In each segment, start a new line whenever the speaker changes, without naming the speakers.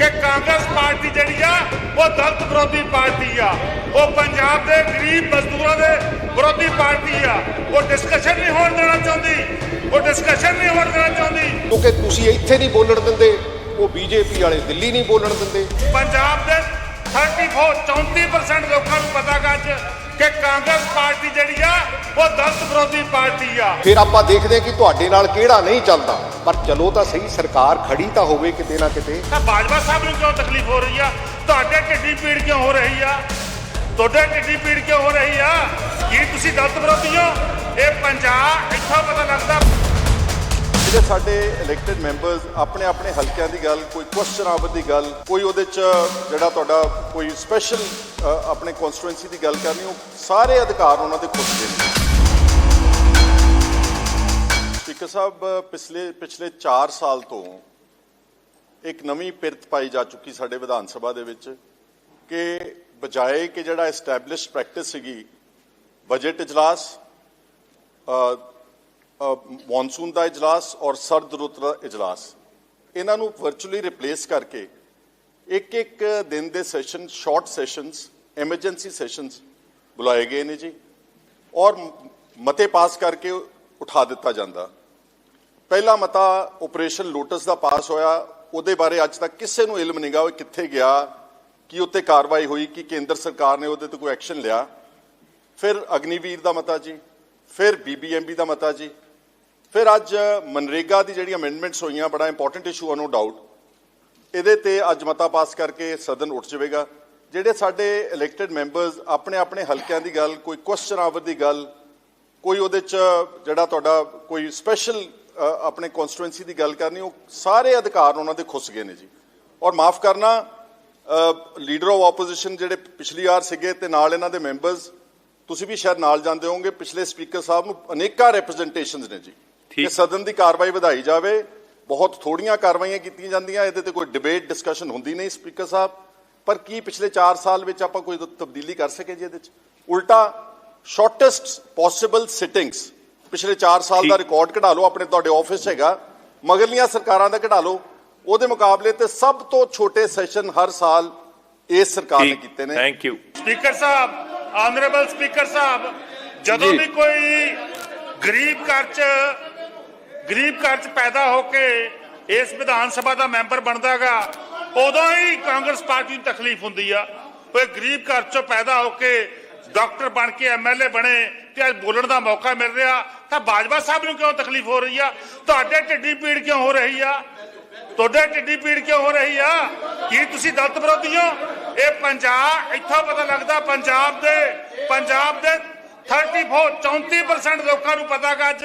ਕਿ ਕਾਂਗਰਸ ਪਾਰਟੀ ਜਿਹੜੀ ਆ ਉਹ ਦਲਿਤ ਵਿਰੋਧੀ ਪਾਰਟੀ ਆ। ਉਹ ਪੰਜਾਬ ਦੇ ਗਰੀਬ ਮਜ਼ਦੂਰਾਂ ਦੇ ਵਿਰੋਧੀ ਪਾਰਟੀ ਆ। ਉਹ ਡਿਸਕਸ਼ਨ ਨਹੀਂ ਹੋਣ ਦੇਣਾ ਚਾਹੁੰਦੀ। ਉਹ ਡਿਸਕਸ਼ਨ ਨਹੀਂ ਹੋਣ ਦੇਣਾ ਚਾਹੁੰਦੀ।
ਕਿਉਂਕਿ ਤੁਸੀਂ ਇੱਥੇ ਨਹੀਂ ਬੋਲਣ ਦਿੰਦੇ ਉਹ ਬੀਜੇਪੀ ਵਾਲੇ ਦਿੱਲੀ ਨਹੀਂ ਬੋਲਣ ਦਿੰਦੇ।
ਪੰਜਾਬ ਦੇ 34 34% ਲੋਕਾਂ ਨੂੰ ਪਤਾ ਗਾ ਅੱਜ। ਕਿ ਕਾਂਗਰਸ ਪਾਰਟੀ ਜਿਹੜੀ ਆ ਉਹ ਦਲਿਤ ਵਿਰੋਧੀ ਪਾਰਟੀ ਆ।
ਫਿਰ ਆਪਾਂ ਦੇਖਦੇ ਹਾਂ ਕਿ ਤੁਹਾਡੇ ਨਾਲ ਕਿਹੜਾ ਨਹੀਂ ਚੱਲਦਾ। ਪਰ ਚਲੋ ਤਾਂ ਸਹੀ ਸਰਕਾਰ ਖੜੀ ਤਾਂ ਹੋਵੇ ਕਿਤੇ ਨਾ ਕਿਤੇ।
ਤਾਂ ਬਾਜਵਾ ਸਾਹਿਬ ਨੂੰ ਕਿਉਂ ਤਕਲੀਫ ਹੋ ਰਹੀ ਆ? ਤੁਹਾਡੇ ਢਿੱਡੀ ਪੀੜ ਕਿਉਂ ਹੋ ਰਹੀ ਆ? ਤੁਹਾਡੇ ਢਿੱਡੀ ਪੀੜ ਕਿਉਂ ਹੋ ਰਹੀ ਆ? ਕੀ ਤੁਸੀਂ ਦਲਿਤ ਵਿਰੋਧੀ ਹੋ? ਇਹ ਪੰਜਾਬ ਇੱਥੋਂ ਪਤਾ ਲੱਗਦਾ
ਜਿਹੜੇ ਸਾਡੇ ਇਲੈਕਟਿਡ ਮੈਂਬਰਸ ਆਪਣੇ ਆਪਣੇ ਹਲਕਿਆਂ ਦੀ ਗੱਲ, ਕੋਈ ਕੁਐਸਚਨ ਆਵਰ ਦੀ ਗੱਲ, ਕੋਈ ਉਹਦੇ ਚ ਜਿਹੜਾ ਤੁਹਾਡਾ ਕੋਈ ਸਪੈਸ਼ਲ ਆਪਣੇ ਕਨਸਟੀਟੂਐਂਸੀ ਦੀ ਗੱਲ ਕਰਨੀ, ਉਹ ਸਾਰੇ ਅਧਿਕਾਰ ਉਹਨਾਂ ਦੇ ਖੁਦ ਦੇ ਨੇ। ਸਪੀਕਰ ਸਾਹਿਬ, ਪਿਛਲੇ ਪਿਛਲੇ 4 ਸਾਲ ਤੋਂ ਇੱਕ ਨਵੀਂ ਪਿਰਤ ਪਾਈ ਜਾ ਚੁੱਕੀ ਸਾਡੇ ਵਿਧਾਨ ਸਭਾ ਦੇ ਵਿੱਚ ਕਿ ਬਜਾਏ ਕਿ ਜਿਹੜਾ ਐਸਟੈਬਲਿਸ਼ਡ ਪ੍ਰੈਕਟਿਸ ਸੀਗੀ ਬਜਟ ਇਜਲਾਸ ਮੌਨਸੂਨ ਦਾ ਇਜਲਾਸ ਔਰ ਸਰਦ ਰੁੱਤ ਦਾ ਇਜਲਾਸ। ਇਹਨਾਂ ਨੂੰ ਵਰਚੁਅਲੀ ਰਿਪਲੇਸ ਕਰਕੇ ਇੱਕ ਇੱਕ ਦਿਨ ਦੇ session short sessions emergency sessions ਬੁਲਾਏ ਗਏ ਨੇ ਜੀ। ਔਰ ਮਤੇ ਪਾਸ ਕਰਕੇ ਉਠਾ ਦਿੱਤਾ ਜਾਂਦਾ। ਪਹਿਲਾ ਮਤਾ ਆਪਰੇਸ਼ਨ ਲੋਟਸ ਦਾ ਪਾਸ ਹੋਇਆ। ਉਹਦੇ ਬਾਰੇ ਅੱਜ ਤੱਕ ਕਿਸੇ ਨੂੰ ਇਲਮ ਨਹੀਂਗਾ ਉਹ ਕਿੱਥੇ ਗਿਆ, ਕੀ ਉੱਤੇ ਕਾਰਵਾਈ ਹੋਈ, ਕਿ ਕੇਂਦਰ ਸਰਕਾਰ ਨੇ ਉਹਦੇ ਤੇ ਕੋਈ ਐਕਸ਼ਨ ਲਿਆ। ਫਿਰ ਅਗਨੀਵੀਰ ਦਾ ਮਤਾ ਜੀ, ਫਿਰ ਬੀਬੀਐਮਬੀ ਦਾ ਮਤਾ ਜੀ ਫਿਰ ਅੱਜ ਮਨਰੇਗਾ ਦੀ ਜਿਹੜੀ ਅਮੈਂਡਮੈਂਟਸ ਹੋਈਆਂ, ਬੜਾ ਇੰਪੋਰਟੈਂਟ ਇਸ਼ੂ ਆ ਨੋ ਡਾਊਟ ਇਹਦੇ ਤੇ ਅੱਜ ਮਤਾ ਪਾਸ ਕਰਕੇ ਸਦਨ ਉੱਠ ਜਾਵੇਗਾ। ਜਿਹੜੇ ਸਾਡੇ ਇਲੈਕਟਿਡ ਮੈਂਬਰਸ ਆਪਣੇ ਆਪਣੇ ਹਲਕਿਆਂ ਦੀ ਗੱਲ, ਕੋਈ ਕੁਐਸਚਨ ਆਵਰ ਦੀ ਗੱਲ, ਕੋਈ ਉਹਦੇ ਚ ਜਿਹੜਾ ਤੁਹਾਡਾ ਕੋਈ ਸਪੈਸ਼ਲ ਆਪਣੇ ਕਨਸਟੀਟੂਐਂਸੀ ਦੀ ਗੱਲ ਕਰਨੀ, ਉਹ ਸਾਰੇ ਅਧਿਕਾਰ ਉਹਨਾਂ ਦੇ ਖੁੱਸ ਗਏ ਨੇ ਜੀ। ਔਰ ਮਾਫ ਕਰਨਾ ਲੀਡਰ ਆਫ ਆਪੋਜੀਸ਼ਨ ਜਿਹੜੇ ਪਿਛਲੀ ਵਾਰ ਸੀਗੇ ਤੇ ਨਾਲ ਇਹਨਾਂ ਦੇ ਮੈਂਬਰਸ ਤੁਸੀਂ ਵੀ ਸ਼ਾਇਦ ਨਾਲ ਜਾਂਦੇ ਹੋਵੋਗੇ, ਪਿਛਲੇ ਸਪੀਕਰ ਸਾਹਿਬ ਨੂੰ ਅਨੇਕਾਂ ਰਿਪਰੈਜ਼ੈਂਟੇਸ਼ਨਸ ਨੇ ਜੀ। ਕਿ ਸਦਨ ਦੀ ਕਾਰਵਾਈ ਵਧਾਈ ਜਾਵੇ। ਬਹੁਤ ਥੋੜੀਆਂ ਕਾਰਵਾਈਆਂ ਕੀਤੀਆਂ ਜਾਂਦੀਆਂ ਇਹਦੇ ਤੇ ਕੋਈ ਡਿਬੇਟ ਡਿਸਕਸ਼ਨ ਹੁੰਦੀ ਨਹੀਂ ਸਪੀਕਰ ਸਾਹਿਬ। ਪਰ ਕੀ ਪਿਛਲੇ 4 ਸਾਲ ਵਿੱਚ ਆਪਾਂ ਕੋਈ ਤਬਦੀਲੀ ਕਰ ਸਕੇ ਜੀ ਇਹਦੇ ਚ? ਉਲਟਾ ਸ਼ਾਰਟੈਸਟ ਪੋਸੀਬਲ ਸਿਟਿੰਗਸ ਪਿਛਲੇ 4 ਸਾਲ ਦਾ ਰਿਕਾਰਡ ਕਢਾ ਲਓ ਆਪਣੇ ਤੁਹਾਡੇ ਆਫਿਸ ਹੈਗਾ। ਮਗਰਲੀਆਂ ਸਰਕਾਰਾਂ ਦਾ ਕਢਾ ਲਓ। ਉਹਦੇ ਮੁਕਾਬਲੇ ਤੇ ਸਭ ਤੋਂ ਛੋਟੇ ਸੈਸ਼ਨ ਹਰ ਸਾਲ ਇਸ ਸਰਕਾਰ ਨੇ ਕੀਤੇ ਨੇ।
Thank you
speaker Sahib honourable speaker ਸਾਹਿਬ ਜਦੋਂ ਵੀ ਕੋਈ ਗਰੀਬ ਘਰ ਚ ਗਰੀਬ ਘਰ ਚ ਪੈਦਾ ਹੋ ਕੇ ਇਸ ਵਿਧਾਨ ਸਭਾ ਦਾ ਮੈਂਬਰ ਬਣਦਾਗਾ, ਉਦੋਂ ਹੀ ਕਾਂਗਰਸ ਪਾਰਟੀ ਨੂੰ ਤਕਲੀਫ ਹੁੰਦੀ ਆ। ਉਹ ਗਰੀਬ ਘਰ ਚੋਂ ਪੈਦਾ ਹੋ ਕੇ ਡਾਕਟਰ ਬਣ ਕੇ ਐਮਐਲਏ ਬਣੇ ਤੇ ਅੱਜ ਬੋਲਣ ਦਾ ਮੌਕਾ ਮਿਲ ਰਿਹਾ, ਤਾਂ ਬਾਜਵਾ ਸਾਹਿਬ ਨੂੰ ਕਿਉਂ ਤਕਲੀਫ ਹੋ ਰਹੀ ਆ? ਤੁਹਾਡੇ ਢਿੱਡੀ ਪੀੜ ਕਿਉਂ ਹੋ ਰਹੀ ਆ? ਤੁਹਾਡੇ ਢਿੱਡੀ ਪੀੜ ਕਿਉਂ ਹੋ ਰਹੀ ਆ? ਕੀ ਤੁਸੀਂ ਦਲਤ ਵਿਰੋਧੀ ਹੋ? ਇਹ ਪੰਜਾਬ, ਇੱਥੋਂ ਪਤਾ ਲੱਗਦਾ ਪੰਜਾਬ ਦੇ ਪੰਜਾਬ ਦੇ 34 34% ਲੋਕਾਂ ਨੂੰ ਪਤਾ ਅੱਜ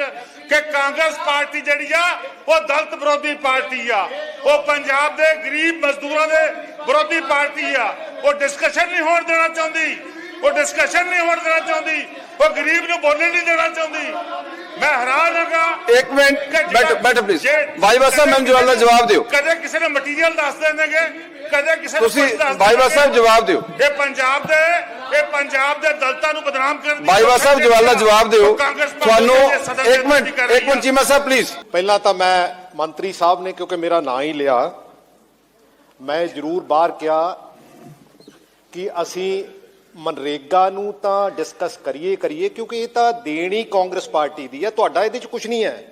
ਕਿ ਕਾਂਗਰਸ ਪਾਰਟੀ ਜਿਹੜੀ ਆ ਉਹ ਦਲਿਤ ਵਿਰੋਧੀ ਪਾਰਟੀ ਆ। ਉਹ ਪੰਜਾਬ ਦੇ ਗਰੀਬ ਮਜ਼ਦੂਰਾਂ ਦੇ ਵਿਰੋਧੀ ਪਾਰਟੀ ਆ। ਉਹ ਡਿਸਕਸ਼ਨ ਨਹੀਂ ਹੋਣ ਦੇਣਾ ਚਾਹੁੰਦੀ। ਉਹ ਡਿਸਕਸ਼ਨ ਨਹੀਂ ਹੋਣ ਦੇਣਾ ਚਾਹੁੰਦੀ। ਉਹ ਗਰੀਬ ਨੂੰ ਬੋਲਣ ਨਹੀਂ ਦੇਣਾ ਚਾਹੁੰਦੀ। ਮੈਂ ਹੈਰਾਨ ਹਾਂਗਾ
ਇੱਕ ਮਿੰਟ ਬੈਠੋ ਬੈਠੋ ਪਲੀਜ਼ ਬਾਈਵਾ ਸਾਹਿਬ ਮੈਨੂੰ ਜਵਾਬ ਦਿਓ।
ਕਦੇ ਕਿਸੇ ਨੇ ਮਟੀਰੀਅਲ ਦੱਸ ਦਿੰਦੇਗੇ ਕਦੇ ਕਿਸੇ ਨੂੰ
ਤੁਸੀਂ ਬਾਈਵਾ ਸਾਹਿਬ। ਜਵਾਬ ਦਿਓ।
ਇਹ ਪੰਜਾਬ ਦੇ ਇਹ ਪੰਜਾਬ ਦੇ ਦਲਤਾਂ ਨੂੰ ਬਦਨਾਮ ਕਰਨ ਦੀ
ਬਾਈਵਾ ਸਾਹਿਬ
ਕੋਸ਼ਿਸ਼
ਜਵਾਬ ਦਿਓ। ਤੁਹਾਨੂੰ ਇੱਕ ਮਿੰਟ ਇੱਕ ਮਿੰਟ। ਚੀਮਾ ਸਾਹਿਬ ਪਲੀਜ਼
ਪਹਿਲਾਂ ਤਾਂ ਮੈਂ ਮੰਤਰੀ ਸਾਹਿਬ ਨੇ ਕਿਉਂਕਿ ਮੇਰਾ ਨਾਂ ਹੀ ਲਿਆ ਮੈਂ ਜ਼ਰੂਰ ਬਾਹਰ ਕਿਹਾ ਕਿ ਅਸੀਂ ਮਨਰੇਗਾ ਨੂੰ ਤਾਂ ਡਿਸਕਸ ਕਰੀਏ ਕਰੀਏ ਕਿਉਂਕਿ ਇਹ ਤਾਂ ਦੇਣ ਹੀ ਕਾਂਗਰਸ ਪਾਰਟੀ ਦੀ ਹੈ। ਤੁਹਾਡਾ ਇਹਦੇ 'ਚ ਕੁਝ ਨਹੀਂ ਹੈ।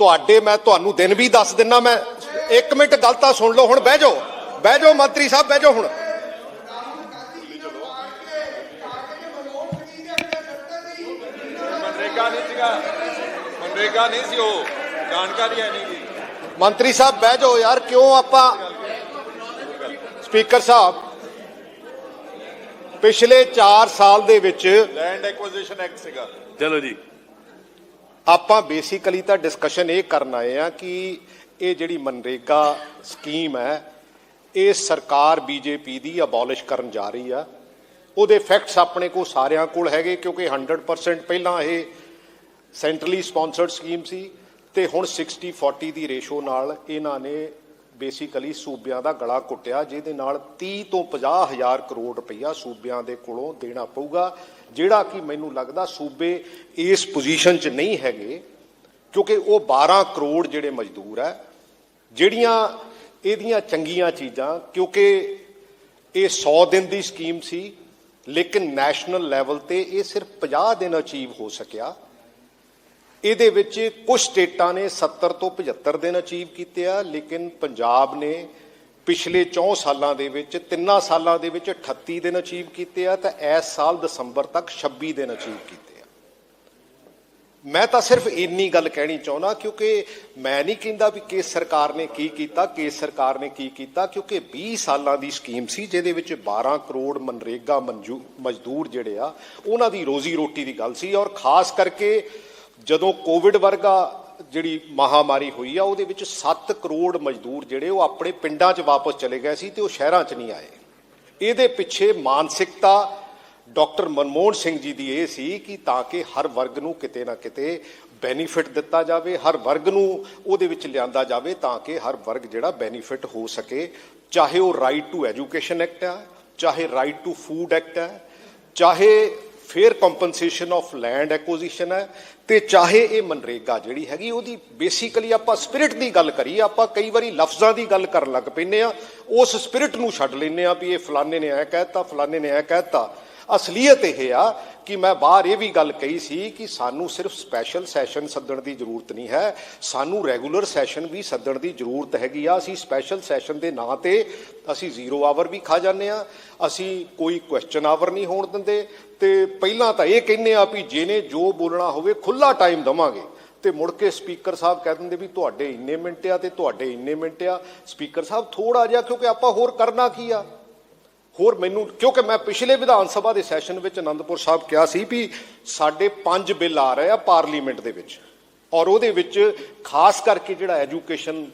ਤੁਹਾਡੇ ਮੈਂ ਤੁਹਾਨੂੰ ਦਿਨ ਵੀ ਦੱਸ ਦਿੰਨਾ ਮੈਂ। ਇੱਕ ਮਿੰਟ ਗੱਲ ਤਾਂ ਸੁਣ ਲਓ ਹੁਣ ਬਹਿ ਜਾਓ। ਬਹਿ ਜਾਓ ਮੰਤਰੀ ਸਾਹਿਬ ਬਹਿ ਜਾਓ ਹੁਣ।
ਮਨਰੇਗਾ ਨਹੀਂ ਸੀਗਾ। ਮਨਰੇਗਾ ਨਹੀਂ ਸੀ ਉਹ। ਜਾਣਕਾਰੀ ਹੈ ਨਹੀਂ ਗੀ
ਮੰਤਰੀ ਸਾਹਿਬ ਬਹਿ ਜਾਓ ਯਾਰ ਕਿਉਂ ਆਪਾਂ ਸਪੀਕਰ ਸਾਹਿਬ ਪਿਛਲੇ 4 ਸਾਲ ਦੇ ਵਿੱਚ
ਲੈਂਡ ਐਕੁਜੀਸ਼ਨ ਐਕਟ ਸੀਗਾ।
ਚਲੋ ਜੀ।
ਆਪਾਂ ਬੇਸਿਕਲੀ ਤਾਂ ਡਿਸਕਸ਼ਨ ਇਹ ਕਰਨ ਆਏ ਆ ਕਿ ਇਹ ਜਿਹੜੀ ਮਨਰੇਗਾ ਸਕੀਮ ਹੈ, ਇਹ ਸਰਕਾਰ ਬੀਜੇਪੀ ਦੀ ਅਬੋਲਿਸ਼ ਕਰਨ ਜਾ ਰਹੀ ਆ। ਉਹਦੇ ਫੈਕਟਸ ਆਪਣੇ ਕੋਲ ਸਾਰਿਆਂ ਕੋਲ ਹੈਗੇ, ਕਿਉਂਕਿ 100% ਪਹਿਲਾਂ ਇਹ ਸੈਂਟਰਲੀ ਸਪਾਂਸਰਡ ਸਕੀਮ ਸੀ ਤੇ ਹੁਣ 60 40 ਦੀ ਰੇਸ਼ੋ ਨਾਲ ਇਹਨਾਂ ਨੇ ਬੇਸਿਕਲੀ ਸੂਬਿਆਂ ਦਾ ਗਲਾ ਕੁੱਟਿਆ ਜਿਹਦੇ ਨਾਲ 30 ਤੋਂ 50 ਹਜ਼ਾਰ ਕਰੋੜ ਰੁਪਈਆ ਸੂਬਿਆਂ ਦੇ ਕੋਲੋਂ ਦੇਣਾ ਪਊਗਾ। ਜਿਹੜਾ ਕਿ ਮੈਨੂੰ ਲੱਗਦਾ ਸੂਬੇ ਇਸ ਪੋਜੀਸ਼ਨ 'ਚ ਨਹੀਂ ਹੈਗੇ, ਕਿਉਂਕਿ ਉਹ 12 ਕਰੋੜ ਜਿਹੜੇ ਮਜ਼ਦੂਰ ਹੈ ਜਿਹੜੀਆਂ ਇਹਦੀਆਂ ਚੰਗੀਆਂ ਚੀਜ਼ਾਂ, ਕਿਉਂਕਿ ਇਹ 100 ਦਿਨ ਦੀ ਸਕੀਮ ਸੀ, ਲੇਕਿਨ ਨੈਸ਼ਨਲ ਲੈਵਲ ਤੇ ਇਹ ਸਿਰਫ 50 ਦਿਨ ਅਚੀਵ ਹੋ ਸਕਿਆ। ਇਹਦੇ ਵਿੱਚ ਕੁਝ ਸਟੇਟਾਂ ਨੇ 70 ਤੋਂ 75 ਦਿਨ ਅਚੀਵ ਕੀਤੇ ਆ, ਲੇਕਿਨ ਪੰਜਾਬ ਨੇ ਪਿਛਲੇ 4 ਸਾਲਾਂ ਦੇ ਵਿੱਚ, ਤਿੰਨਾਂ ਸਾਲਾਂ ਦੇ ਵਿੱਚ 38 ਦਿਨ ਅਚੀਵ ਕੀਤੇ ਆ, ਤਾਂ ਇਸ ਸਾਲ ਦਸੰਬਰ ਤੱਕ 26 ਦਿਨ ਅਚੀਵ ਕੀਤੇ। ਮੈਂ ਤਾਂ ਸਿਰਫ ਇੰਨੀ ਗੱਲ ਕਹਿਣੀ ਚਾਹੁੰਦਾ ਕਿਉਂਕਿ ਮੈਂ ਨਹੀਂ ਕਹਿੰਦਾ ਵੀ ਕੇਸ ਸਰਕਾਰ ਨੇ ਕੀ ਕੀਤਾ, ਕੇਸ ਸਰਕਾਰ ਨੇ ਕੀ ਕੀਤਾ, ਕਿਉਂਕਿ 20 ਸਾਲਾਂ ਦੀ ਸਕੀਮ ਸੀ ਜਿਹਦੇ ਵਿੱਚ 12 ਕਰੋੜ ਮਨਰੇਗਾ ਮਨਜੂ, ਮਜ਼ਦੂਰ ਜਿਹੜੇ ਆ, ਉਹਨਾਂ ਦੀ ਰੋਜ਼ੀ ਰੋਟੀ ਦੀ ਗੱਲ ਸੀ ਔਰ ਖਾਸ ਕਰਕੇ ਜਦੋਂ ਕੋਵਿਡ ਵਰਗਾ ਜਿਹੜੀ ਮਹਾਮਾਰੀ ਹੋਈ ਆ, ਉਹਦੇ ਵਿੱਚ 7 ਕਰੋੜ ਮਜ਼ਦੂਰ ਜਿਹੜੇ ਉਹ ਆਪਣੇ ਪਿੰਡਾਂ 'ਚ ਵਾਪਸ ਚਲੇ ਗਏ ਸੀ ਤੇ ਉਹ ਸ਼ਹਿਰਾਂ 'ਚ ਨਹੀਂ ਆਏ। ਇਹਦੇ ਪਿੱਛੇ ਮਾਨਸਿਕਤਾ ਡਾਕਟਰ ਮਨਮੋਹਨ ਸਿੰਘ ਜੀ ਦੀ ਇਹ ਸੀ ਕਿ ਤਾਂ ਕਿ ਹਰ ਵਰਗ ਨੂੰ ਕਿਤੇ ਨਾ ਕਿਤੇ ਬੈਨੀਫਿਟ ਦਿੱਤਾ ਜਾਵੇ, ਹਰ ਵਰਗ ਨੂੰ ਉਹਦੇ ਵਿੱਚ ਲਿਆਂਦਾ ਜਾਵੇ ਤਾਂ ਕਿ ਹਰ ਵਰਗ ਜਿਹੜਾ ਬੈਨੀਫਿਟ ਹੋ ਸਕੇ। ਚਾਹੇ ਉਹ ਰਾਈਟ ਟੂ ਐਜੂਕੇਸ਼ਨ ਐਕਟ ਹੈ ਚਾਹੇ ਰਾਈਟ ਟੂ ਫੂਡ ਐਕਟ ਹੈ ਚਾਹੇ fair compensation of land acquisition ਹੈ ਤੇ ਚਾਹੇ ਇਹ ਮਨਰੇਗਾ ਜਿਹੜੀ ਹੈਗੀ ਉਹਦੀ ਬੇਸਿਕਲੀ ਆਪਾਂ ਸਪਿਰਿਟ ਦੀ ਗੱਲ ਕਰੀਏ, ਆਪਾਂ ਕਈ ਵਾਰੀ ਲਫ਼ਜ਼ਾਂ ਦੀ ਗੱਲ ਕਰਨ ਲੱਗ ਪੈਂਦੇ ਆ, ਉਸ ਸਪਿਰਿਟ ਨੂੰ ਛੱਡ ਲੈਂਦੇ ਆ ਵੀ ਇਹ ਫਲਾਣੇ ਨੇ ਐ ਕਹਿਤਾ ਫਲਾਣੇ ਨੇ ਐ ਕਹਿਤਾ ਅਸਲੀਅਤ ਇਹ ਆ ਕਿ ਮੈਂ ਬਾਹਰ ਇਹ ਵੀ ਗੱਲ ਕਹੀ ਸੀ ਕਿ ਸਾਨੂੰ ਸਿਰਫ ਸਪੈਸ਼ਲ ਸੈਸ਼ਨ ਸੱਦਣ ਦੀ ਜ਼ਰੂਰਤ ਨਹੀਂ ਹੈ, ਸਾਨੂੰ ਰੈਗੂਲਰ ਸੈਸ਼ਨ ਵੀ ਸੱਦਣ ਦੀ ਜ਼ਰੂਰਤ ਹੈਗੀ ਆ। ਅਸੀਂ ਸਪੈਸ਼ਲ ਸੈਸ਼ਨ ਦੇ ਨਾਂ ਤੇ ਅਸੀਂ ਜ਼ੀਰੋ ਆਵਰ ਵੀ ਖਾ ਜਾਂਦੇ ਆ। ਅਸੀਂ ਕੋਈ ਕੁਐਸਚਨ ਆਵਰ ਨਹੀਂ ਹੋਣ ਦਿੰਦੇ। ਤੇ ਪਹਿਲਾਂ ਤਾਂ ਇਹ ਕਹਿੰਦੇ ਆ ਵੀ ਜਿਹਨੇ ਜੋ ਬੋਲਣਾ ਹੋਵੇ ਖੁੱਲਾ ਟਾਈਮ ਦਵਾਂਗੇ। ਤੇ ਮੁੜ ਕੇ ਸਪੀਕਰ ਸਾਹਿਬ ਕਹਿ ਦਿੰਦੇ ਵੀ ਤੁਹਾਡੇ ਇੰਨੇ ਮਿੰਟ ਆ ਤੇ ਤੁਹਾਡੇ ਇੰਨੇ ਮਿੰਟ ਆ। ਸਪੀਕਰ ਸਾਹਿਬ ਥੋੜਾ ਜਿਹਾ ਕਿਉਂਕਿ ਆਪਾਂ ਹੋਰ ਕਰਨਾ ਕੀ ਆ? ਹੋਰ ਮੈਨੂੰ, ਕਿਉਂਕਿ ਮੈਂ ਪਿਛਲੇ ਵਿਧਾਨ ਸਭਾ ਦੇ ਸੈਸ਼ਨ ਵਿੱਚ ਅਨੰਦਪੁਰ ਸਾਹਿਬ ਕਿਹਾ ਸੀ ਵੀ ਸਾਡੇ ਪੰਜ ਬਿੱਲ ਆ ਰਹੇ ਆ ਪਾਰਲੀਮੈਂਟ ਦੇ ਵਿੱਚ। ਔਰ ਉਹਦੇ ਵਿੱਚ ਖਾਸ ਕਰਕੇ ਜਿਹੜਾ ਐਜੂਕੇਸ਼ਨ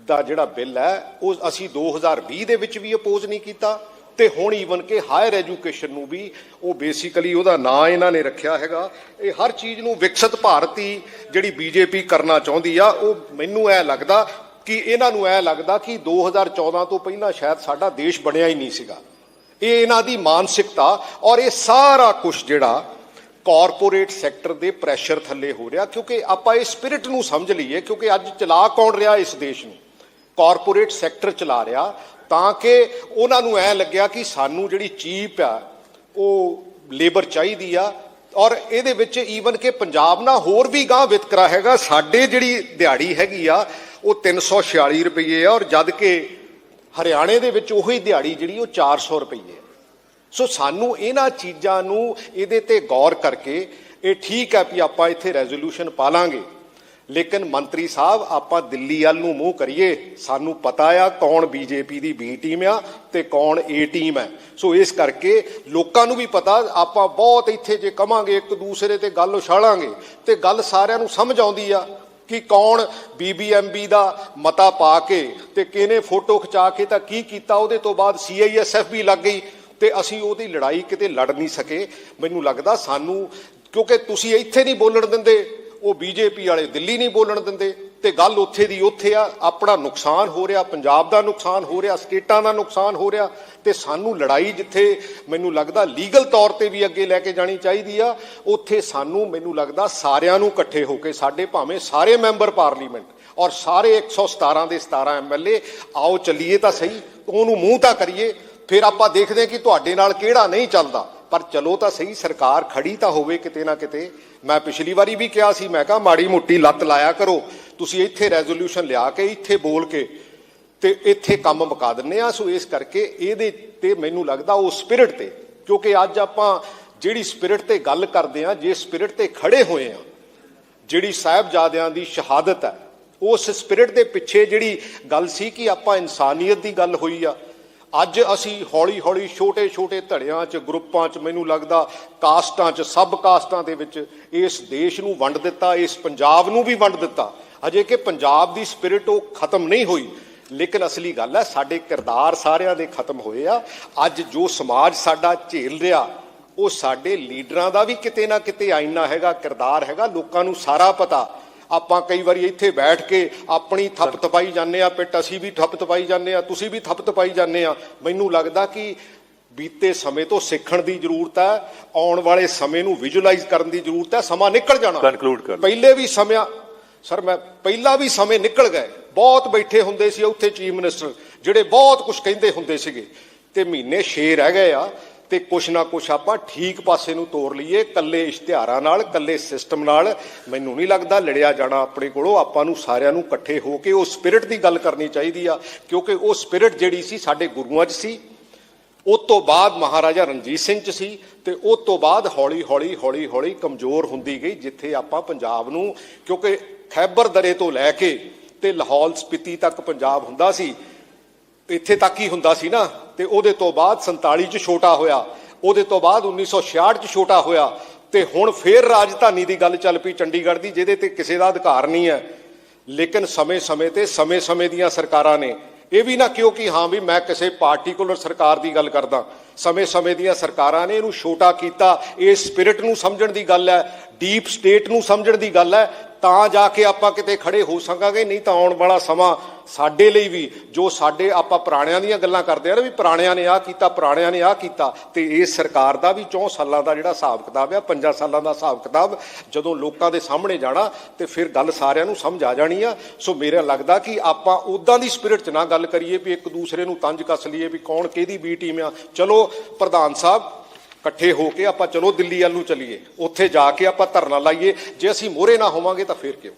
ਦਾ ਜਿਹੜਾ ਬਿੱਲ ਹੈ, ਉਹ ਅਸੀਂ 2020 ਦੇ ਵਿੱਚ ਵੀ ਅਪੋਜ਼ ਨਹੀਂ ਕੀਤਾ ਤੇ ਹੁਣ ਈਵਨ ਕਿ ਹਾਇਰ ਐਜੂਕੇਸ਼ਨ ਨੂੰ ਵੀ ਉਹ ਬੇਸਿਕਲੀ ਉਹਦਾ ਨਾਂ ਇਹਨਾਂ ਨੇ ਰੱਖਿਆ ਹੈਗਾ। ਇਹ ਹਰ ਚੀਜ਼ ਨੂੰ ਵਿਕਸਿਤ ਭਾਰਤ ਹੀ ਜਿਹੜੀ ਬੀਜੇਪੀ ਕਰਨਾ ਚਾਹੁੰਦੀ ਆ, ਉਹ ਮੈਨੂੰ ਐ ਲੱਗਦਾ ਕਿ ਇਹਨਾਂ ਨੂੰ ਐ ਲੱਗਦਾ ਕਿ 2014 ਤੋਂ ਪਹਿਲਾਂ ਸ਼ਾਇਦ ਸਾਡਾ ਦੇਸ਼ ਬਣਿਆ ਹੀ ਨਹੀਂ ਸੀਗਾ। ਇਹ ਇਹਨਾਂ ਦੀ ਮਾਨਸਿਕਤਾ ਔਰ ਇਹ ਸਾਰਾ ਕੁਝ ਜਿਹੜਾ ਕਾਰਪੋਰੇਟ ਸੈਕਟਰ ਦੇ ਪ੍ਰੈਸ਼ਰ ਥੱਲੇ ਹੋ ਰਿਹਾ, ਕਿਉਂਕਿ ਆਪਾਂ ਇਹ ਸਪਿਰਿਟ ਨੂੰ ਸਮਝ ਲਈਏ, ਕਿਉਂਕਿ ਅੱਜ ਚਲਾ ਕੌਣ ਰਿਹਾ ਇਸ ਦੇਸ਼ ਨੂੰ? ਕਾਰਪੋਰੇਟ ਸੈਕਟਰ ਚਲਾ ਰਿਹਾ, ਤਾਂ ਕਿ ਉਹਨਾਂ ਨੂੰ ਐ ਲੱਗਿਆ ਕਿ ਸਾਨੂੰ ਜਿਹੜੀ ਚੀਪ ਆ, ਉਹ ਲੇਬਰ ਚਾਹੀਦੀ ਆ, ਔਰ ਇਹਦੇ ਵਿੱਚ ਈਵਨ ਕਿ ਪੰਜਾਬ ਨਾਲ ਹੋਰ ਵੀ ਗਾਂ ਵਿਤਕਰਾ ਹੈਗਾ, ਸਾਡੇ ਜਿਹੜੀ ਦਿਹਾੜੀ ਹੈਗੀ ਆ, ਉਹ 346 ਰੁਪਏ ਆ, ਔਰ ਜਦ ਕਿ ਹਰਿਆਣੇ ਦੇ ਵਿੱਚ ਉਹੀ ਦਿਹਾੜੀ ਜਿਹੜੀ ਉਹ 400 ਰੁਪਏ ਹੈ। ਸੋ ਸਾਨੂੰ ਇਹਨਾਂ ਚੀਜ਼ਾਂ ਨੂੰ ਇਹਦੇ ਤੇ ਗੌਰ ਕਰਕੇ ਇਹ ਠੀਕ ਹੈ ਵੀ ਆਪਾਂ ਇੱਥੇ ਰੈਜ਼ੋਲੂਸ਼ਨ ਪਾ ਲਾਂਗੇ ਲੇਕਿਨ ਮੰਤਰੀ ਸਾਹਿਬ, ਆਪਾਂ ਦਿੱਲੀ ਵੱਲ ਨੂੰ ਮੂੰਹ ਕਰੀਏ, ਸਾਨੂੰ ਪਤਾ ਆ ਕੌਣ ਬੀਜੇਪੀ ਦੀ ਬੀ ਟੀਮ ਆ ਤੇ ਕੌਣ ਏ ਟੀਮ ਹੈ। ਸੋ ਇਸ ਕਰਕੇ ਲੋਕਾਂ ਨੂੰ ਵੀ ਪਤਾ, ਆਪਾਂ ਬਹੁਤ ਇੱਥੇ ਜੇ ਕਵਾਂਗੇ, ਇੱਕ ਦੂਸਰੇ ਤੇ ਗੱਲ ਉਛਾਲਾਂਗੇ ਤੇ ਗੱਲ ਸਾਰਿਆਂ ਨੂੰ ਸਮਝ ਆਉਂਦੀ ਆ ਕਿ ਕੌਣ ਬੀਬੀਐਮਬੀ ਦਾ ਮਤਾ ਪਾ ਕੇ ਤੇ ਕਿਹਨੇ ਫੋਟੋ ਖਿਚਾ ਕੇ ਤਾਂ ਕੀ ਕੀਤਾ? ਉਹਦੇ ਤੋਂ ਬਾਅਦ ਸੀਆਈਐਸਐਫ ਵੀ ਲੱਗ ਗਈ ਤੇ ਅਸੀਂ ਉਹਦੀ ਲੜਾਈ ਕਿਤੇ ਲੜ ਨਹੀਂ ਸਕੇ। ਮੈਨੂੰ ਲੱਗਦਾ ਸਾਨੂੰ, ਕਿਉਂਕਿ ਤੁਸੀਂ ਇੱਥੇ ਨਹੀਂ ਬੋਲਣ ਦਿੰਦੇ, ਉਹ ਬੀਜੇਪੀ ਵਾਲੇ ਦਿੱਲੀ ਨਹੀਂ ਬੋਲਣ ਦਿੰਦੇ ਤੇ ਗੱਲ ਉੱਥੇ ਦੀ ਉੱਥੇ ਆ। ਆਪਣਾ ਨੁਕਸਾਨ ਹੋ ਰਿਹਾ, ਪੰਜਾਬ ਦਾ ਨੁਕਸਾਨ ਹੋ ਰਿਹਾ, ਸਟੇਟਾਂ ਦਾ ਨੁਕਸਾਨ ਹੋ ਰਿਹਾ ਤੇ ਸਾਨੂੰ ਲੜਾਈ ਜਿੱਥੇ ਮੈਨੂੰ ਲੱਗਦਾ ਲੀਗਲ ਤੌਰ ਤੇ ਵੀ ਅੱਗੇ ਲੈ ਕੇ ਜਾਣੀ ਚਾਹੀਦੀ ਆ, ਉੱਥੇ ਸਾਨੂੰ ਮੈਨੂੰ ਲੱਗਦਾ ਸਾਰਿਆਂ ਨੂੰ ਇਕੱਠੇ ਹੋ ਕੇ, ਸਾਡੇ ਭਾਵੇਂ ਸਾਰੇ ਮੈਂਬਰ ਪਾਰਲੀਮੈਂਟ ਔਰ ਸਾਰੇ 117 ਦੇ 17 ਐਮਐਲਏ ਆਓ ਚੱਲੀਏ ਤਾਂ ਸਹੀ, ਉਹਨੂੰ ਮੂੰਹ ਤਾਂ ਕਰੀਏ, ਫਿਰ ਆਪਾਂ ਦੇਖਦੇ ਹਾਂ ਕਿ ਤੁਹਾਡੇ ਨਾਲ ਕਿਹੜਾ ਨਹੀਂ ਚੱਲਦਾ। ਪਰ ਚਲੋ ਤਾਂ ਸਹੀ, ਸਰਕਾਰ ਖੜੀ ਤਾਂ ਹੋਵੇ ਕਿਤੇ ਨਾ ਕਿਤੇ। ਮੈਂ ਪਿਛਲੀ ਵਾਰੀ ਵੀ ਕਿਹਾ ਸੀ, ਮੈਂ ਕਿਹਾ ਮਾੜੀ ਮੋਟੀ ਲੱਤ ਲਾਇਆ ਕਰੋ। ਤੁਸੀਂ ਇੱਥੇ ਰੈਜ਼ੋਲੂਸ਼ਨ ਲਿਆ ਕੇ, ਇੱਥੇ ਬੋਲ ਕੇ ਤੇ ਇੱਥੇ ਕੰਮ ਮੁਕਾ ਦਿੰਨੇ ਆ ਸੋ ਇਸ ਕਰਕੇ ਇਹਦੇ ਤੇ ਮੈਨੂੰ ਲੱਗਦਾ ਉਹ ਸਪਿਰਿਟ ਤੇ, ਕਿਉਂਕਿ ਅੱਜ ਆਪਾਂ ਜਿਹੜੀ ਸਪਿਰਿਟ ਤੇ ਗੱਲ ਕਰਦੇ ਆ ਜੇ ਸਪਿਰਿਟ ਤੇ ਖੜੇ ਹੋਏ ਆ ਜਿਹੜੀ ਸਾਹਿਬਜ਼ਾਦਿਆਂ ਦੀ ਸ਼ਹਾਦਤ ਹੈ ਉਸ ਸਪਿਰਿਟ ਦੇ ਪਿੱਛੇ ਜਿਹੜੀ ਗੱਲ ਸੀ ਕਿ ਆਪਾਂ ਇਨਸਾਨੀਅਤ ਦੀ ਗੱਲ ਹੋਈ ਆ। ਅੱਜ ਅਸੀਂ ਹੌਲੀ ਹੌਲੀ ਛੋਟੇ ਛੋਟੇ ਧੜਿਆਂ 'ਚ, ਗਰੁੱਪਾਂ 'ਚ, ਮੈਨੂੰ ਲੱਗਦਾ ਕਾਸਟਾਂ 'ਚ ਸਬ ਕਾਸਟਾਂ ਦੇ ਵਿੱਚ ਇਸ ਦੇਸ਼ ਨੂੰ ਵੰਡ ਦਿੱਤਾ, ਇਸ ਪੰਜਾਬ ਨੂੰ ਵੀ ਵੰਡ ਦਿੱਤਾ। ਅਜੇ ਕਿ ਪੰਜਾਬ ਦੀ ਸਪਿਰਿਟ ਉਹ ਖਤਮ ਨਹੀਂ ਹੋਈ। ਲੇਕਿਨ ਅਸਲੀ ਗੱਲ ਹੈ ਸਾਡੇ ਕਿਰਦਾਰ ਸਾਰਿਆਂ ਦੇ ਖਤਮ ਹੋਏ ਆ। ਅੱਜ ਜੋ ਸਮਾਜ ਸਾਡਾ ਝੇਲ ਰਿਹਾ, ਉਹ ਸਾਡੇ ਲੀਡਰਾਂ ਦਾ ਵੀ ਕਿਤੇ ਨਾ ਕਿਤੇ ਆਇਨਾ ਹੈਗਾ, ਕਿਰਦਾਰ ਹੈਗਾ, ਲੋਕਾਂ ਨੂੰ ਸਾਰਾ ਪਤਾ। ਆਪਾਂ ਕਈ ਵਾਰੀ ਇੱਥੇ ਬੈਠ ਕੇ ਆਪਣੀ ਥੱਪ ਤਪਾਈ ਜਾਂਦੇ ਆ ਪਿੱਟ ਅਸੀਂ ਵੀ ਥੱਪ ਤਪਾਈ ਜਾਂਦੇ ਆ ਤੁਸੀਂ ਵੀ ਥੱਪ ਤਪਾਈ ਜਾਂਦੇ ਆ ਮੈਨੂੰ ਲੱਗਦਾ ਕਿ ਬੀਤੇ ਸਮੇਂ ਤੋਂ ਸਿੱਖਣ ਦੀ ਜ਼ਰੂਰਤ ਹੈ ਆਉਣ ਵਾਲੇ ਸਮੇਂ ਨੂੰ ਵਿਜ਼ੂਅਲਾਈਜ਼ ਕਰਨ ਦੀ ਜ਼ਰੂਰਤ ਹੈ ਸਮਾਂ ਨਿਕਲ ਜਾਣਾ।
Conclude ਕਰ।
ਪਹਿਲੇ ਵੀ ਸਮਿਆਂ ਸਰ ਮੈਂ ਪਹਿਲਾਂ ਵੀ ਸਮੇਂ ਨਿਕਲ ਗਏ। ਬਹੁਤ ਬੈਠੇ ਹੁੰਦੇ ਸੀ ਉੱਥੇ ਚੀਫ ਮਿਨਿਸਟਰ ਜਿਹੜੇ ਬਹੁਤ ਕੁਝ ਕਹਿੰਦੇ ਹੁੰਦੇ ਸੀਗੇ। ਤੇ ਮਹੀਨੇ 6 ਰਹਿ ਗਏ ਆ ਤੇ ਕੁਛ ਨਾ ਕੁਛ ਆਪਾਂ ਠੀਕ ਪਾਸੇ ਨੂੰ ਤੋਰ ਲਈਏ ਕੱਲੇ ਇਸ਼ਤਿਹਾਰਾਂ ਨਾਲ ਕੱਲੇ ਸਿਸਟਮ ਨਾਲ। ਮੈਨੂੰ ਨਹੀਂ ਲੱਗਦਾ ਲੜਿਆ ਜਾਣਾ ਆਪਣੇ ਕੋਲੋਂ, ਆਪਾਂ ਨੂੰ ਸਾਰਿਆਂ ਨੂੰ ਇਕੱਠੇ ਹੋ ਕੇ ਉਹ ਸਪਿਰਿਟ ਦੀ ਗੱਲ ਕਰਨੀ ਚਾਹੀਦੀ ਆ, ਕਿਉਂਕਿ ਉਹ ਸਪਿਰਿਟ ਜਿਹੜੀ ਸੀ ਸਾਡੇ ਗੁਰੂਆਂ 'ਚ ਸੀ। ਉਸ ਤੋਂ ਬਾਅਦ ਮਹਾਰਾਜਾ ਰਣਜੀਤ ਸਿੰਘ ਚ ਸੀ ਤੇ ਉਸ ਤੋਂ ਬਾਅਦ ਹੌਲੀ ਹੌਲੀ ਹੌਲੀ ਹੌਲੀ ਕਮਜ਼ੋਰ ਹੁੰਦੀ ਗਈ, ਜਿੱਥੇ ਆਪਾਂ ਪੰਜਾਬ ਨੂੰ, ਕਿਉਂਕਿ ਖੈਬਰ ਦਰੇ ਤੋਂ ਲੈ ਕੇ ਤੇ ਲਾਹੌਲ ਸਪੀਤੀ ਤੱਕ ਪੰਜਾਬ ਹੁੰਦਾ ਸੀ, ਇੱਥੇ ਤੱਕ ਹੀ ਹੁੰਦਾ ਸੀ ਨਾ। ਤੇ ਉਹਦੇ ਤੋਂ ਬਾਅਦ 47 ਚ ਛੋਟਾ ਹੋਇਆ, ਉਹਦੇ ਤੋਂ ਬਾਅਦ 1966 ਚ ਛੋਟਾ ਹੋਇਆ ਤੇ ਹੁਣ ਫੇਰ ਰਾਜਧਾਨੀ ਦੀ ਗੱਲ ਚੱਲ ਪਈ ਚੰਡੀਗੜ੍ਹ ਦੀ, ਜਿਹਦੇ ਤੇ ਕਿਸੇ ਦਾ ਅਧਿਕਾਰ ਨਹੀਂ ਹੈ। ਲੇਕਿਨ ਸਮੇਂ-ਸਮੇਂ ਤੇ, ਸਮੇਂ-ਸਮੇਂ ਦੀਆਂ ਸਰਕਾਰਾਂ ਨੇ, ਇਹ ਵੀ ਨਾ ਕਿਉਂ ਕਿ ਹਾਂ ਵੀ ਮੈਂ ਕਿਸੇ ਪਾਰਟਿਕੂਲਰ ਸਰਕਾਰ ਦੀ ਗੱਲ ਕਰਦਾ। ਸਮੇਂ-ਸਮੇਂ ਦੀਆਂ ਸਰਕਾਰਾਂ ਨੇ ਇਹਨੂੰ ਛੋਟਾ ਕੀਤਾ, ਇਹ ਸਪਿਰਿਟ ਨੂੰ ਸਮਝਣ ਦੀ ਗੱਲ ਹੈ, ਡੀਪ ਸਟੇਟ ਨੂੰ ਸਮਝਣ ਦੀ ਗੱਲ ਹੈ ਤਾਂ ਜਾ ਕੇ ਆਪਾਂ ਕਿਤੇ ਖੜੇ ਹੋ ਸਕਾਂਗੇ, ਨਹੀਂ ਤਾਂ ਆਉਣ ਵਾਲਾ ਸਮਾਂ ਸਾਡੇ ਲਈ ਵੀ, ਜੋ ਸਾਡੇ ਆਪਾਂ ਪੁਰਾਣਿਆਂ ਦੀਆਂ ਗੱਲਾਂ ਕਰਦੇ ਆ ਨਾ ਵੀ ਪੁਰਾਣਿਆਂ ਨੇ ਆਹ ਕੀਤਾ, ਪੁਰਾਣਿਆਂ ਨੇ ਆਹ ਕੀਤਾ, ਤੇ ਇਸ ਸਰਕਾਰ ਦਾ ਵੀ 4 ਸਾਲਾਂ ਦਾ ਜਿਹੜਾ ਹਿਸਾਬ ਕਿਤਾਬ ਆ 5 ਸਾਲਾਂ ਦਾ ਹਿਸਾਬ ਕਿਤਾਬ, ਜਦੋਂ ਲੋਕਾਂ ਦੇ ਸਾਹਮਣੇ ਜਾਣਾ, ਤੇ ਫਿਰ ਗੱਲ ਸਾਰਿਆਂ ਨੂੰ ਸਮਝ ਆ ਜਾਣੀ ਆ। ਸੋ ਮੇਰਾ ਲੱਗਦਾ ਕਿ ਆਪਾਂ ਉਦਾਂ ਦੀ ਸਪਿਰਿਟ 'ਚ ਨਾ ਗੱਲ ਕਰੀਏ ਵੀ ਇੱਕ ਦੂਸਰੇ ਨੂੰ ਤੰਜ ਕੱਸ ਲਈਏ ਵੀ ਕੌਣ ਕਿਹਦੀ ਬੀ ਟੀਮ ਆ। ਚਲੋ, ਪ੍ਰਧਾਨ ਸਾਹਿਬ ਇਕੱਠੇ ਹੋ ਕੇ ਆਪਾਂ ਚਲੋ ਦਿੱਲੀ ਵੱਲ ਨੂੰ ਚੱਲੀਏ, ਉੱਥੇ ਜਾ ਕੇ ਆਪਾਂ ਧਰਨਾ ਲਾਈਏ, ਜੇ ਅਸੀਂ ਮੋਹਰੇ ਨਾ ਹੋਵਾਂਗੇ ਤਾਂ ਫਿਰ ਕਿਉਂ?